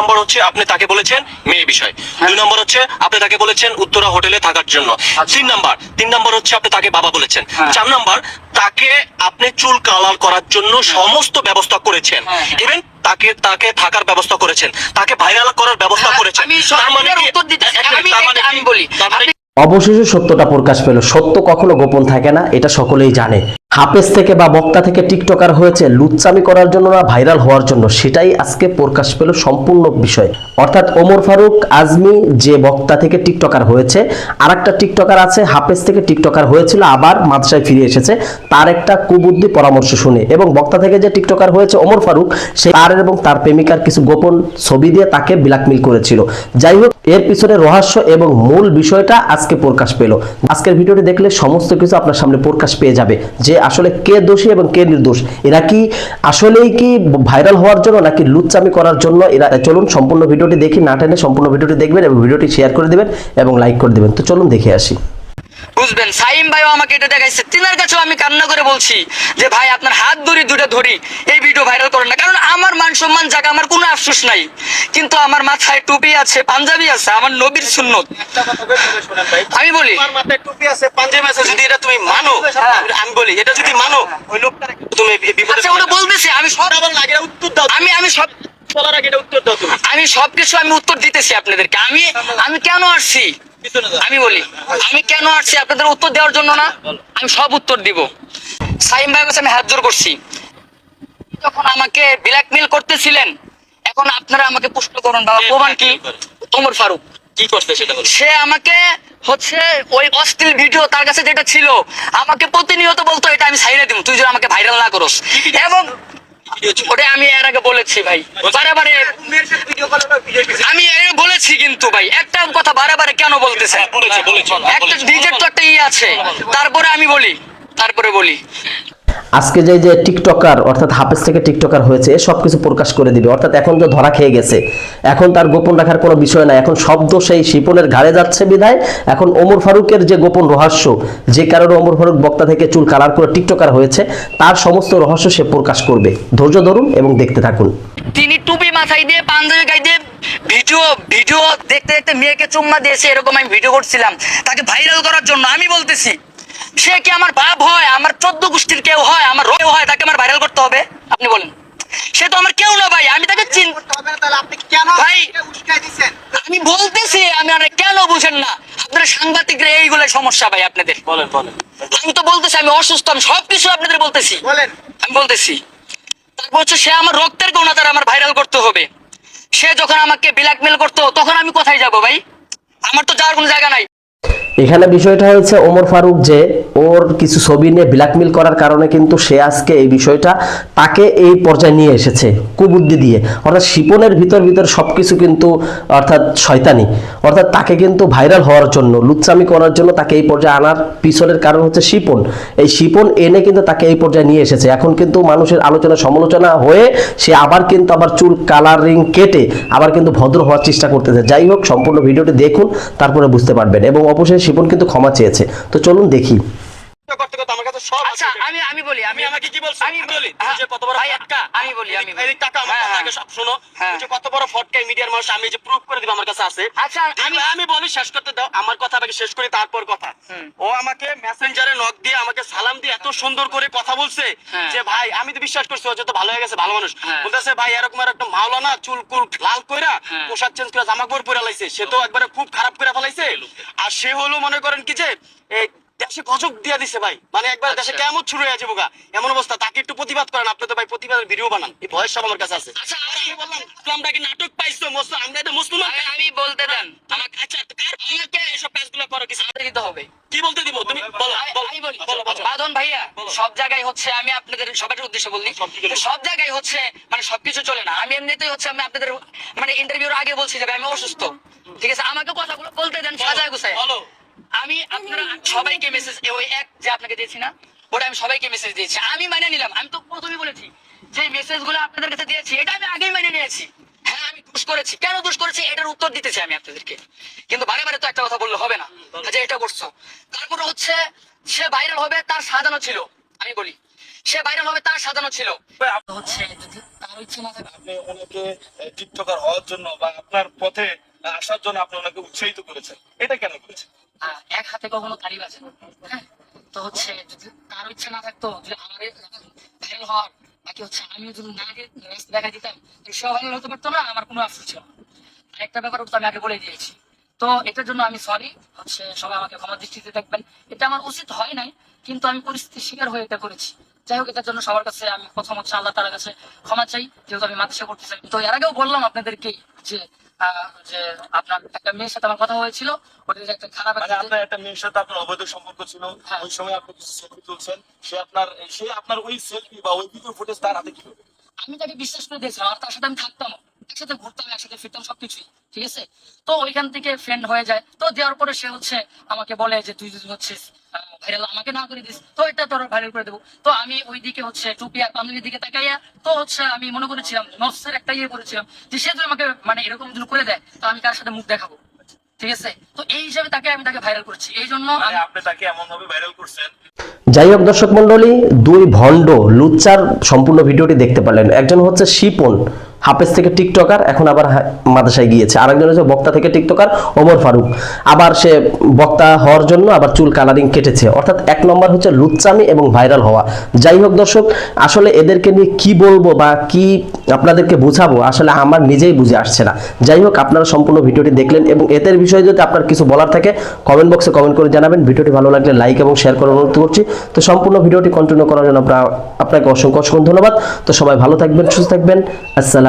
নম্বর হচ্ছে আপনি তাকে বলেছেন মেয়ে বিষয়। দুই নম্বর হচ্ছে আপনি তাকে বলেছেন উত্তরা হোটেলে থাকার জন্য। তিন নম্বর তিন নম্বর হচ্ছে আপনি তাকে বাবা বলেছেন। হ্যাঁ। চার নম্বর তাকে আপনি চুল কালার করার জন্য সমস্ত ব্যবস্থা করেছেন। হ্যাঁ, হ্যাঁ। ইভেন তাকে তাকে থাকার ব্যবস্থা করেছেন। তাকে ভাইরাল করার ব্যবস্থা হ্যাঁ, করেছেন। তার মানে আমি মানে বলি। মানে অবশেষে সত্যটা প্রকাশ পেল। সত্য কখনো গোপন থাকে না এটা সকলেই জানে। হাফেজ থেকে বা বক্তা থেকে টিকটকার হয়েছে, লুচ্চামি করার জন্য না, ভাইরাল হওয়ার জন্য? সেটাই আজকে প্রকাশ পেল সম্পূর্ণ বিষয়। অর্থাৎ ওমর ফারুক, আজমি যে বক্তা থেকে টিকটকার হয়েছে আর একটা টিকটকার আছে, হাফেজ থেকে টিকটকার হয়েছিল, আবার মাদ্রাসায় ফিরে এসেছে। তার একটা কুবুদ্ধি পরামর্শ শুনে এবং বক্তা থেকে যে টিকটকার হয়েছে ওমর ফারুক, সে তার এবং তার প্রেমিকার কিছু গোপন ছবি দিয়ে তাকে ব্ল্যাকমেল করেছিল। যাই হোক, এর পিছনে রহস্য এবং মূল বিষয়টা আজকে প্রকাশ পেল। আজকের ভিডিওটি দেখলে সমস্ত কিছু আপনার সামনে প্রকাশ পেয়ে যাবে। যে আসলে কে দোষী এবং কে নির্দোষ? এরা কি আসলেই কি ভাইরাল হওয়ার জন্য নাকি লুচ্চামি করার জন্য? এরা, চলুন সম্পূর্ণ ভিডিওটি দেখি, না টেনে সম্পূর্ণ ভিডিওটি দেখবেন এবং ভিডিওটি শেয়ার করে দেবেন এবং লাইক করে দেবেন। তো চলুন দেখে আসি। বুঝবেন সাইম ভাইও আমাকে এটা দেখাইছে। তিনার কাছেও আমি কান্না করে বলছি যে ভাই আপনার হাত ধরি দুটা ধরি এই ভিডিও ভাইরাল করেন না। কারণ আমার মান সম্মান জায়গা আমার কোনো আফসোস নাই। কিন্তু আমার মাথায় টুপি আছে পাঞ্জাবি আছে আমার নবীর সুন্নত। আমি বলি। মাথায় টুপি আছে পাঞ্জাবি আছে যদি এটা তুমি মানো। আমি বলি এটা যদি মানো ওই লোকটার তুমি আচ্ছা ওটা বলতেছি আমি সব লাগে উত্তর দাও আমি আমি সব বলার আগে এটা উত্তর দাও তুমি। আমি সবকিছু আমি উত্তর দিতেছি আপনাদেরকে। আমি আমি কেন আসছি। আমি বলি আমি কেন আসছি আপনাদের উত্তর দেওয়ার জন্য না? আমি সব উত্তর দিব। সাইম ভাই কাছে আমি হাত জোর করছি। যখন আমাকে ব্ল্যাকমেল করতেছিলেন এখন আপনারা আমাকে পুষ্ট করুন বাবা প্রমাণ কি? ওমর ফারুক। কি করতে সেটা বলো সে আমাকে হচ্ছে ওই অশ্লীল ভিডিও তার কাছে যেটা ছিল আমাকে প্রতিনিয়ত বলতো এটা আমি সাইডে দিব তুই যদি আমাকে ভাইরাল না করস। এবং ওটা আমি এর আগে বলেছি ভাই। বারে বারে আমি বলেছি কিন্তু ভাই একটা কথা বারে বারে কেন বলতেছে হ্যাঁ, একটা। তো একটা ই আছে তারপরে আমি বলি তারপরে বলি। আজকে যে যে টিকটকার, অর্থাৎ হাফেজ থেকে টিকটকার হয়েছে, সব কিছু প্রকাশ করে দিবে। অর্থাৎ এখন তো ধরা খেয়ে গেছে। এখন তার গোপন রাখার কোনো বিষয় নাই। এখন শব্দ সেই শিপনের ঘাড়ে যাচ্ছে বিধায়। এখন ওমর ফারুকের যে গোপন রহস্য, যে কারণে ওমর ফারুক বক্তা থেকে চুল কালার করে টিকটকার হয়েছে, তার সমস্ত রহস্য সে প্রকাশ করবে। ধৈর্য ধরুন এবং দেখতে থাকুন। তিনি টুপি মাথায় দিয়ে পাঞ্জাবি গায়ে দিয়ে ভিডিও ভিডিও দেখতে দেখতে মেয়েকে চুম্মা দিয়েছে এরকম আমি ভিডিও করছিলাম। তাকে ভাইরাল করার জন্য আমি বলতেছি। সে কি আমার বাপ হয় আমার চোদ্দ গোষ্ঠীর কেউ হয় আমার রয়ে হয় তাকে আমার ভাইরাল করতে হবে? আপনি বলেন। সে তো আমার কেউ না ভাই আমি তাকে ভাই আমি বলতেছি আমি আর কেন বুঝেন না। আপনারা সাংবাদিকরা এইগুলো সমস্যা ভাই আপনাদের। বলেন বলেন। আমি তো বলতেছি আমি অসুস্থ আমি সবকিছু আপনাদের বলতেছি। বলেন। আমি বলতেছি তারপর হচ্ছে সে আমার রক্তের গুণা তার আমার ভাইরাল করতে হবে। সে যখন আমাকে ব্ল্যাকমেল করতো তখন আমি কোথায় যাব ভাই? আমার তো যাওয়ার কোনো জায়গা নাই। এখানে বিষয়টা হয়েছে ওমর ফারুক যে ওর কিছু ছবি নিয়ে ব্ল্যাকমেল করার কারণে কিন্তু সে আজকে এই বিষয়টা তাকে এই পর্যায়ে নিয়ে এসেছে কুবুদ্ধি দিয়ে। অর্থাৎ শিপনের ভিতর ভিতর সব কিছু কিন্তু অর্থাৎ শয়তানি। অর্থাৎ তাকে কিন্তু ভাইরাল হওয়ার জন্য, লুচ্চামি করার জন্য তাকে এই পর্যায়ে আনার পিছনের কারণ হচ্ছে শিপন। এই শিপন এনে কিন্তু তাকে এই পর্যায়ে নিয়ে এসেছে। এখন কিন্তু মানুষের আলোচনা সমালোচনা হয়ে সে আবার কিন্তু আবার চুল কালারিং কেটে আবার কিন্তু ভদ্র হওয়ার চেষ্টা করতেছে। যাই হোক, সম্পূর্ণ ভিডিওটি দেখুন, তারপরে বুঝতে পারবেন। এবং অবশেষে শিপন কিন্তু ক্ষমা চেয়েছে। তো চলুন দেখি। আমার কাছে সব আচ্ছা। আমি আমি বলি আমি আমাকে কি বলছো আমি বলি যে কত বড় ফটকা আমি বলি আমি বলি। কাকা আমার হ্যাঁ। আগে সব শোনো। যে কত বড় ফটকাই মিডিয়ার মানুষ আমি যে প্রুফ করে দিব আমার কাছে আছে আচ্ছা, আমি আমি- বলি শেষ করতে দাও আমার কথা আগে শেষ করি তারপর কথা ও আমাকে মেসেঞ্জারে নক দিয়ে আমাকে সালাম দিয়ে এত সুন্দর করে কথা বলছে হ্যাঁ। যে ভাই আমি তো বিশ্বাস করছি ও যে তো ভালো হয়ে গেছে ভালো মানুষ হ্যাঁ। বলতেছে ভাই এরকম আর একটা মাওলানা চুল কুল লাল কইরা হ্যাঁ। পোশাক চেঞ্জ করে জামা কাপড় পরে লাইছে সে তো একবারে খুব খারাপ করে ফেলাইছে আর সে হলো মনে করেন কি যে এই দেশে গজব দিয়া দিছে ভাই। মানে একবার দেশে আচ্ছা। কেমন শুরু হয়ে যাব এমন অবস্থা তাকে একটু প্রতিবাদ করেন আপনি তো ভাই প্রতিবাদের ভিডিও বানান। এই ভয়েস সব আমার কাছে আছে। আচ্ছা আমি আমি বললাম কি নাটক পাইছো মুসলিম আমরা এটা মুসলমান আমি- বলতে দেন। আমাকে আচ্ছা কার আমাকে এসব কাজগুলো করো কিছু দিতে হবে। কি বলতে দিব? তুমি বলো বাদন ভাইয়া সব জায়গায় হচ্ছে আমি আপনাদের সবার উদ্দেশ্যে বলি সব জায়গায় হচ্ছে মানে সবকিছু চলে না। আমি এমনিতেই হচ্ছে আমি আপনাদের মানে ইন্টারভিউর আগে বলছি যে আমি অসুস্থ। ঠিক আছে? আমাকে কথাগুলো বলতে দেন সাজায় গুছায়। আমি আপনারা সবাইকে মেসেজ ওই এক যে আপনাকে দিয়েছি না, ওটা আমি সবাইকে মেসেজ দিয়েছি। আমি মানে নিলাম। আমি তো প্রথমেই বলেছি যে মেসেজগুলো আপনাদের কাছে দিয়েছি, এটা আমি আগেই মেনে নিয়েছি। হ্যাঁ আমি দোষ করেছি। কেন দোষ করেছি? এটার উত্তর দিতেছি আমি আপনাদেরকে। কিন্তু বারে বারে তো একটা কথা বললে হবে না। যে এটা করছ। তারপরে হচ্ছে, সে ভাইরাল হবে, তার সাজানো ছিল। আমি বলি, সে ভাইরাল হবে, তার সাজানো ছিল। হচ্ছে তার ইচ্ছে না আপনি টিকটকার হওয়ার জন্য বা আপনার পথে আসার জন্য আপনি ওনাকে উৎসাহিত করেছেন। এটা কেন করেছেন? এক হাতে কখনো তালি বাজে। হ্যাঁ? তো হচ্ছে যদি তার ইচ্ছা না থাকতো যে আমার ভাইরাল হওয়ার, বাকি হচ্ছে আমিও যদি না দেখা দিতাম তো সে ভাইরাল হতে পারতো না, আমার কোনো আফসোস ছিল না। আরেকটা ব্যাপার তো আমি আগে বলে দিয়েছি। তো এটার জন্য আমি সরি হচ্ছে সবাই আমাকে ক্ষমা দৃষ্টিতে দেখবেন। এটা আমার উচিত হয় নাই, কিন্তু আমি পরিস্থিতির শিকার হয়ে এটা করেছি। যাই হোক, এটার জন্য সবার কাছে আমি প্রথম হচ্ছে আল্লাহ তালার কাছে ক্ষমা চাই, যেহেতু আমি মাদ্রাসা করতে চাই। তো এর আগেও বললাম আপনাদেরকে যে যে আপনার একটা মেয়ের সাথে আমার কথা হয়েছিল ওটা একটা খারাপ মানে একটা আপনার একটা মেয়ের সাথে আপনার অবৈধ সম্পর্ক ছিল হ্যাঁ। ওই সময় আপনি কিছু সেলফি তুলছেন সে আপনার সে আপনার ওই সেলফি বা ওই ভিডিও ফুটেজ তার হাতে কি আমি তাকে বিশ্বাস করে দিয়েছিলাম আর তার সাথে আমি থাকতাম একসাথে ঘুরতাম একসাথে ফিরতাম সবকিছুই ঠিক আছে? তো ওইখান থেকে ফ্রেন্ড হয়ে যায়। তো দেওয়ার পরে সে হচ্ছে আমাকে বলে যে তুই যদি হচ্ছিস ভাইরাল আমাকে না করে দিস তো এটা তোর ভাইরাল করে দেবো। তো আমি ওই দিকে হচ্ছে টুপি আর পাঞ্জাবির দিকে তাকাইয়া তো হচ্ছে আমি মনে করেছিলাম নফসের একটা ইয়ে করেছিলাম যে সে যদি আমাকে মানে এরকম যদি করে দেয় তো আমি কার সাথে মুখ দেখাবো? ঠিক আছে? তো এই হিসাবে তাকে আমি তাকে ভাইরাল করছি। এই জন্য মানে আপনি তাকে এমন ভাবে ভাইরাল করছেন। যাই হোক দর্শক মন্ডলী দুই ভণ্ড লুচ্চার সম্পূর্ণ ভিডিওটি দেখতে পারলেন। একজন হচ্ছে শিপন হাফেজ থেকে টিকটকার, এখন আবার মাদ্রাসায় গিয়েছে। আরেকজন হচ্ছে বক্তা থেকে টিকটকার, ওমর ফারুক। আবার সে বক্তা হওয়ার জন্য আবার চুল কালারিং কেটেছে। অর্থাৎ এক নম্বর হচ্ছে লুচ্চামি এবং ভাইরাল হওয়া। যাই হোক দর্শক, আসলে এদেরকে নিয়ে কি বলব বা কি আপনাদেরকে বোঝাবো, আসলে আমার নিজেই বুঝে আসছে না। যাই হোক, আপনারা সম্পূর্ণ ভিডিওটি দেখলেন এবং এদের বিষয়ে যদি আপনার কিছু বলার থাকে কমেন্ট বক্সে কমেন্ট করে জানাবেন। ভিডিওটি ভালো লাগলে লাইক এবং শেয়ার করার অনুরোধ করছি। তো সম্পূর্ণ ভিডিওটি কন্টিনিউ করার জন্য আপনাকে অসংখ্য অসংখ্য ধন্যবাদ। তো সবাই ভালো থাকবেন, সুস্থ থাকবেন। আসসালামু